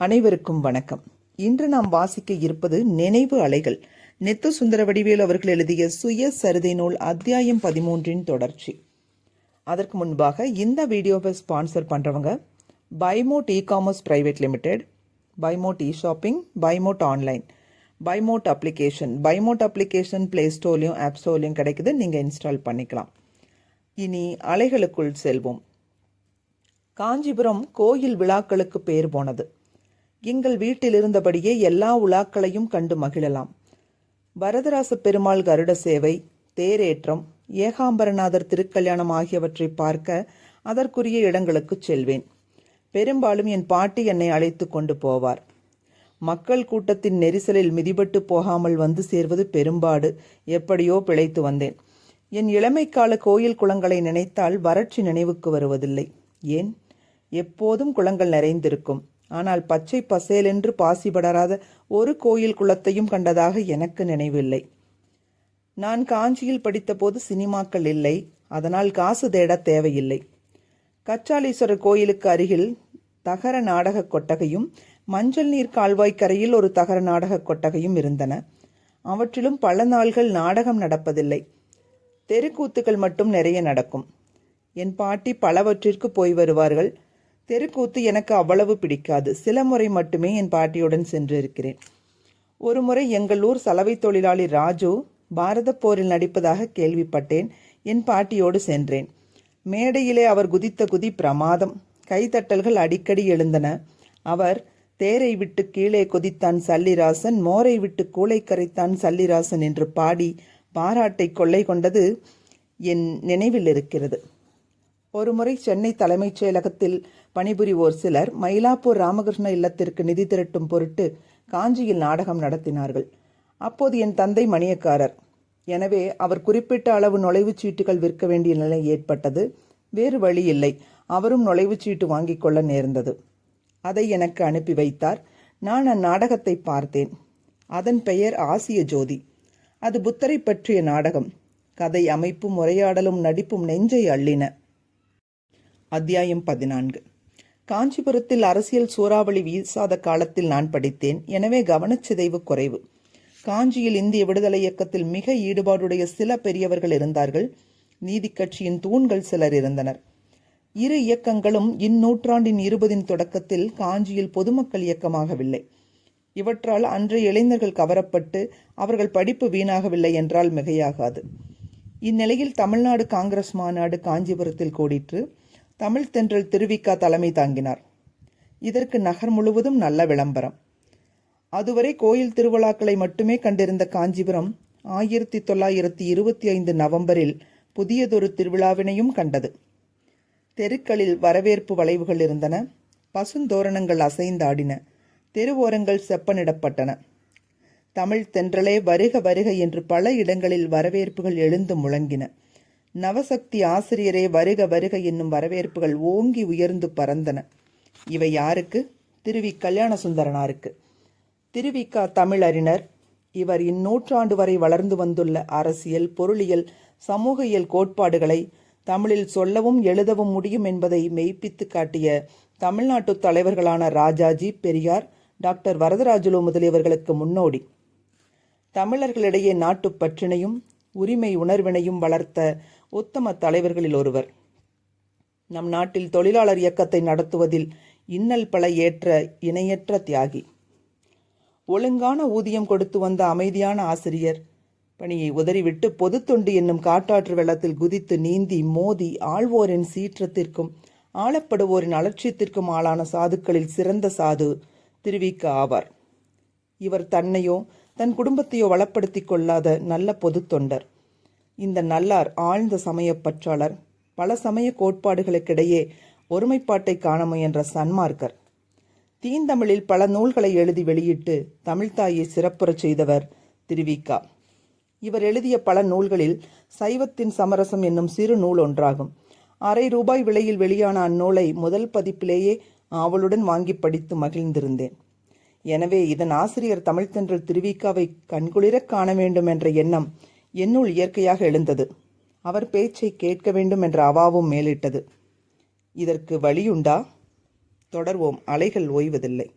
அனைவருக்கும் வணக்கம். இன்று நாம் வாசிக்க இருப்பது நினைவு அலைகள். நெத்து சுந்தர வடிவேல் அவர்கள் எழுதிய சுய சருதை நூல் அத்தியாயம் பதிமூன்றின் தொடர்ச்சி. அதற்கு முன்பாக இந்த வீடியோவை ஸ்பான்சர் பண்ணுறவங்க பைமோட் இ காமர்ஸ் பிரைவேட் லிமிடெட் பைமோட் இ ஷாப்பிங் பைமோட் ஆன்லைன் பைமோட் அப்ளிகேஷன் பைமோட் அப்ளிகேஷன் பிளே ஸ்டோர்லையும் ஆப் ஸ்டோர்லையும் கிடைக்குது நீங்கள் இன்ஸ்டால் பண்ணிக்கலாம். இனி அலைகளுக்குள் செல்வோம். காஞ்சிபுரம் கோயில் விழாக்களுக்கு பேர் போனது. எங்கள் வீட்டில் இருந்தபடியே எல்லா உலாக்களையும் கண்டு மகிழலாம். வரதராச பெருமாள் கருட சேவை தேரேற்றம் ஏகாம்பரநாதர் திருக்கல்யாணம் ஆகியவற்றை பார்க்க அதற்குரிய இடங்களுக்குச் செல்வேன். பெரும்பாலும் என் பாட்டி என்னை அழைத்து கொண்டு போவார். மக்கள் கூட்டத்தின் நெரிசலில் மிதிபட்டு போகாமல் வந்து சேர்வது பெரும்பாடு. எப்படியோ பிழைத்து வந்தேன். என் இளமைக்கால கோயில் குளங்களை நினைத்தால் வறட்சி நினைவுக்கு வருவதில்லை. ஏன்? எப்போதும் குளங்கள் நிறைந்திருக்கும். ஆனால் பச்சை பசேலென்று பாசிபடராத ஒரு கோயில் குளத்தையும் கண்டதாக எனக்கு நினைவில்லை. நான் காஞ்சியில் படித்தபோது சினிமாக்கள் இல்லை அதனால் காசு தேட தேவையில்லை. கச்சாலீஸ்வரர் கோயிலுக்கு அருகில் தகர நாடக கொட்டகையும் மஞ்சள் நீர் கால்வாய்க்கரையில் ஒரு தகர நாடக கொட்டகையும் இருந்தன. அவற்றிலும் பல நாள்கள் நாடகம் நடப்பதில்லை. தெருக்கூத்துக்கள் மட்டும் நிறைய நடக்கும். என் பாட்டி பலவற்றிற்கு போய் வருவார்கள். தெருக்கூத்து எனக்கு அவ்வளவு பிடிக்காது. சில முறை மட்டுமே என் பாட்டியுடன் சென்றிருக்கிறேன். ஒரு முறை எங்கள் ஊர் சலவை தொழிலாளி ராஜு பாரத போரில் நடிப்பதாக கேள்விப்பட்டேன். என் பாட்டியோடு சென்றேன். மேடையிலே அவர் குதித்த குதி பிரமாதம். கைத்தட்டல்கள் அடிக்கடி எழுந்தன. அவர் தேரை விட்டு கீழே கொதித்தான் சல்லிராசன் மோரை விட்டு கூளை கரைத்தான் சல்லிராசன் என்று பாடி பாராட்டை கொள்ளை கொண்டது என் நினைவில் இருக்கிறது. ஒருமுறை சென்னை தலைமைச் செயலகத்தில் பணிபுரிவோர் சிலர் மயிலாப்பூர் ராமகிருஷ்ண இல்லத்திற்கு நிதி திரட்டும் பொருட்டு காஞ்சியில் நாடகம் நடத்தினார்கள். அப்போது என் தந்தை மணியக்காரர். எனவே அவர் குறிப்பிட்ட அளவு நுழைவுச் சீட்டுகள் விற்க வேண்டிய நிலை ஏற்பட்டது. வேறு வழி இல்லை. அவரும் நுழைவுச் சீட்டு வாங்கிக் கொள்ள நேர்ந்தது. அதை எனக்கு அனுப்பி வைத்தார். நான் அந்நாடகத்தை பார்த்தேன். அதன் பெயர் ஆசிய ஜோதி. அது புத்தரை பற்றிய நாடகம். கதை அமைப்பும் உரையாடலும் நடிப்பும் நெஞ்சை அள்ளின. அத்தியாயம் பதினான்கு. காஞ்சிபுரத்தில் அரசியல் சூறாவளி வீசாத காலத்தில் நான் படித்தேன். எனவே கவனச்சிதைவு குறைவு. காஞ்சியில் இந்திய விடுதலை இயக்கத்தில் மிக ஈடுபாடுடைய சில பெரியவர்கள் இருந்தார்கள். நீதி கட்சியின் தூண்கள் சிலர் இருந்தனர். இரு இயக்கங்களும் இந்நூற்றாண்டின் இருபதின் தொடக்கத்தில் காஞ்சியில் பொதுமக்கள் இயக்கமாகவில்லை. இவற்றால் அன்றைய இளைஞர்கள் கவரப்பட்டு அவர்கள் படிப்பு வீணாகவில்லை என்றால் மிகையாகாது. இந்நிலையில் தமிழ்நாடு காங்கிரஸ் மாநாடு காஞ்சிபுரத்தில் கூடிற்று தமிழ் தென்றல் திருவிக்கா தலைமை தாங்கினார். இதற்கு நகர் முழுவதும் நல்ல விளம்பரம். அதுவரை கோயில் திருவிழாக்களை மட்டுமே கண்டிருந்த காஞ்சிபுரம் ஆயிரத்தி தொள்ளாயிரத்தி இருபத்தி ஐந்து நவம்பரில் புதியதொரு திருவிழாவினையும் கண்டது. தெருக்களில் வரவேற்பு வளைவுகள் இருந்தன. பசுந்தோரணங்கள் அசைந்தாடின. தெருவோரங்கள் செப்பனிடப்பட்டன. தமிழ் தென்றலே வருக வருக என்று பல இடங்களில் வரவேற்புகள் எழுந்து முழங்கின. நவசக்தி ஆசிரியரே வருக வருக என்னும் வரவேற்புகள் ஓங்கி உயர்ந்து பறந்தன. இவை யாருக்கு? திருவி கல்யாண சுந்தரனாருக்கு. திருவிக்கா தமிழறிஞர் இவர் இந்நூற்றாண்டு வரை வளர்ந்து வந்துள்ள அரசியல் பொருளியல் சமூகியல் கோட்பாடுகளை தமிழில் சொல்லவும் எழுதவும் முடியும் என்பதை மெய்ப்பித்து காட்டிய தமிழ்நாட்டு தலைவர்களான ராஜாஜி பெரியார் டாக்டர் வரதராஜுலு முதலியவர்களுக்கு முன்னோடி. தமிழர்களிடையே நாட்டுப்பற்றினையும் உரிமை உணர்வினையும் வளர்த்த உத்தம தலைவர்களில் ஒருவர். நம் நாட்டில் தொழிலாளர் இயக்கத்தை நடத்துவதில் இன்னல் பல ஏற்ற இணையற்ற தியாகி. ஒழுங்கான ஊதியம் கொடுத்து வந்த அமைதியான ஆசிரியர் பணியை உதறிவிட்டு பொதுத்தொண்டு என்னும் காட்டாற்று வெள்ளத்தில் குதித்து நீந்தி மோதி ஆழ்வோரின் சீற்றத்திற்கும் ஆளப்படுவோரின் அலட்சியத்திற்கும் ஆளான சாதுக்களில் சிறந்த சாது திருவிக்க ஆவார். இவர் தன்னையோ தன் குடும்பத்தையோ வளப்படுத்தி கொள்ளாத நல்ல பொது தொண்டர். இந்த நல்லார் ஆழ்ந்த சமய பற்றாளர் பல சமய கோட்பாடுகளுக்கிடையே ஒருமைப்பாட்டை காண முயன்ற சன்மார்க்கர். தீந்தமிழில் பல நூல்களை எழுதி வெளியிட்டு தமிழ்தாயை சிறப்புறச் செய்தவர் திருவிக்கா. இவர் எழுதிய பல நூல்களில் சைவத்தின் சமரசம் என்னும் சிறு நூல் ஒன்றாகும். அரை ரூபாய் விலையில் வெளியான அந்நூலை முதல் பதிப்பிலேயே ஆவலுடன் வாங்கி படித்து மகிழ்ந்திருந்தேன். எனவே இதன் ஆசிரியர் தமிழ்த்தென்றல் திருவிக்காவை கண்குளிரக் காண வேண்டும் என்ற எண்ணம் என்னுள் இயற்கையாக எழுந்தது. அவர் பேச்சை கேட்க வேண்டும் என்ற அவாவும் மேலிட்டது. இதற்கு வழியுண்டா? தொடர்வோம். அலைகள் ஓய்வதில்லை.